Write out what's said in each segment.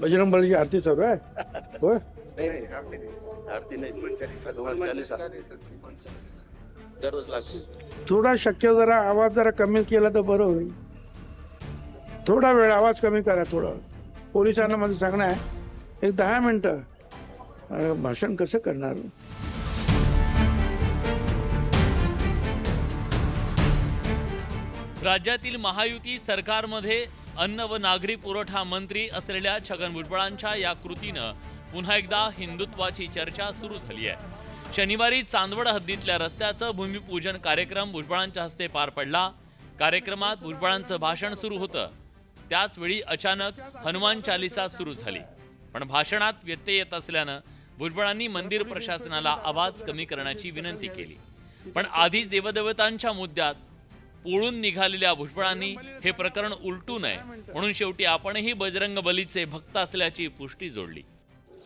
बजरंग बलीची आरती चालू आहे? होय? आरती नाही. दररोज लागते. थोडा शक्य जरा आवाज जरा कमी केला तर बरं होईल. थोडा वेळ आवाज कमी करा थोडं. पोलिसांना माझं सांगणं आहे एक दहा मिनटं. अरे, भाषण कसं करणार? राज्यातील महायुती सरकारमध्ये अन्न व नागरी पुरवठा मंत्री असलेल्या छगन भुजबळांच्या या कृतीनं पुन्हा एकदा हिंदुत्वाची चर्चा सुरू झाली आहे. शनिवारी चांदवड हद्दीतल्या रस्त्याचं भूमिपूजन कार्यक्रम भुजबळांच्या हस्ते पार पडला. कार्यक्रमात भुजबळांचं भाषण सुरू होतं. त्याच वेळी अचानक हनुमान चालिसा सुरू झाली. पण भाषणात व्यत्यय येत असल्यानं भुजबळांनी मंदिर प्रशासनाला आवाज कमी करण्याची विनंती केली. पण आधीच देवदेवतांच्या मुद्द्यात पोळून निघालेल्या भुजबळांनी हे प्रकरण उलटू नये. म्हणून शेवटी आपणही बजरंग बलीचे भक्त असल्याची पुष्टी जोडली.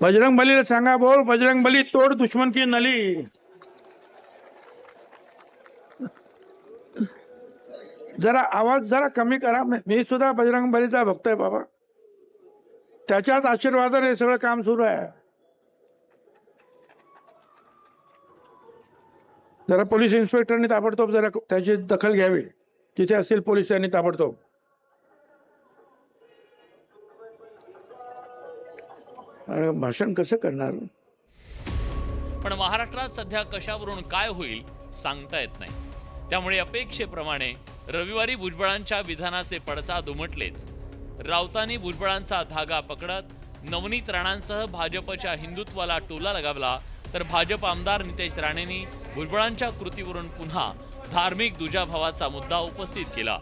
बजरंग बलीला सांगा बोल बजरंग बली तोड दुश्मन की नली? जरा आवाज जरा कमी करा. मी मी सुद्धा बजरंग बलीचा भक्त आहे बाबा. त्याच्याच आशीर्वादाने हे सगळं काम सुरू आहे. जरा पोलीस इन्स्पेक्टरनी ताबडतोब जरा त्याची दखल घ्यावी. तिथे असतील पोलीस त्यांनी ताबडतोब. भाषण कसं करणार? पण महाराष्ट्रात सध्या कशावरून काय होईल सांगता येत नाही. त्यामुळे अपेक्षेप्रमाणे रविवारी भुजबळांच्या विधानाचे पडसाद उमटलेच. राऊतांनी भुजबळांचा धागा पकडत नवनीत राणांसह भाजपच्या हिंदुत्वाला टोला लगावला तर भाजप आमदार नितेश राणेंनी भुजबळांच्या कृतीवरून पुन्हा धार्मिक दुजाभावाचा मुद्दा उपस्थित केला.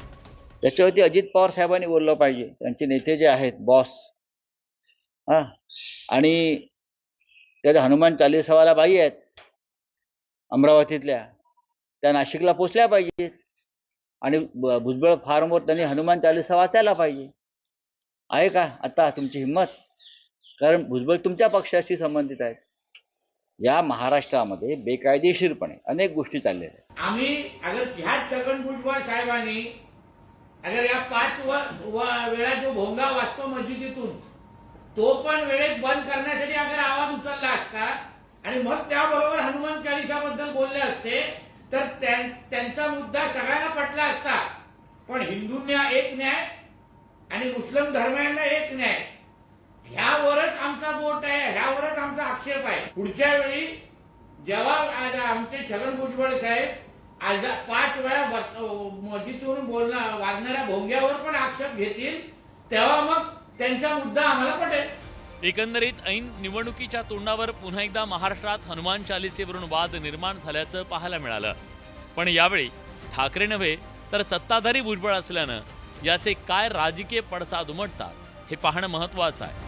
त्याच्यावरती अजित पवार साहेबांनी बोललं पाहिजे. त्यांचे नेते जे आहेत बॉस हा. आणि त्याच्या हनुमान चालीसावाला बाई आहेत अमरावतीतल्या त्या नाशिकला पोचल्या पाहिजेत आणि भुजबळ फार्मवर त्यांनी हनुमान चालीसा वाचायला पाहिजे. आहे का आता तुमची हिंमत? कारण भुजबळ तुमच्या पक्षाशी संबंधित आहेत. या महाराष्ट्रामध्ये बेकायदेशीरपणे अनेक गोष्टी चाललेल्या आहेत. आम्ही अगर ह्या छगन भुजबळ साहेबांनी अगर या पाच वेळा जो भोंगा वाचतो मस्जिदीतून तो पण वेळेत बंद करण्यासाठी अगर आवाज उचलला असता आणि मग त्याबरोबर हनुमान चालिसाबद्दल बोलले असते तर त्यांचा मुद्दा सगळ्यांना पटला असता. पण हिंदूंना एक न्याय आणि मुस्लिम धर्मियांना एक न्याय. ह्यावर बोट आहे ह्यावरच आमचा आक्षेप आहे. पुढच्या वेळी जेव्हा आमचे छगन भुजबळ साहेब आज पाच वेळा मस्जिदवरून बोलणार वाजणाऱ्या भोंग्यावर पण आक्षेप घेतील तेव्हा मग त्यांचा मुद्दा आम्हाला पटेल. एकंदरीत ऐन निवडणुकीच्या तोंडावर पुन्हा एकदा महाराष्ट्रात हनुमान चालिसेवरून वाद निर्माण झाल्याचं पाहायला मिळालं. पण यावेळी ठाकरे नव्हे तर सत्ताधारी भुजबळ असल्यानं याचे काय राजकीय पडसाद उमटतात हे पाहणं महत्वाचं आहे.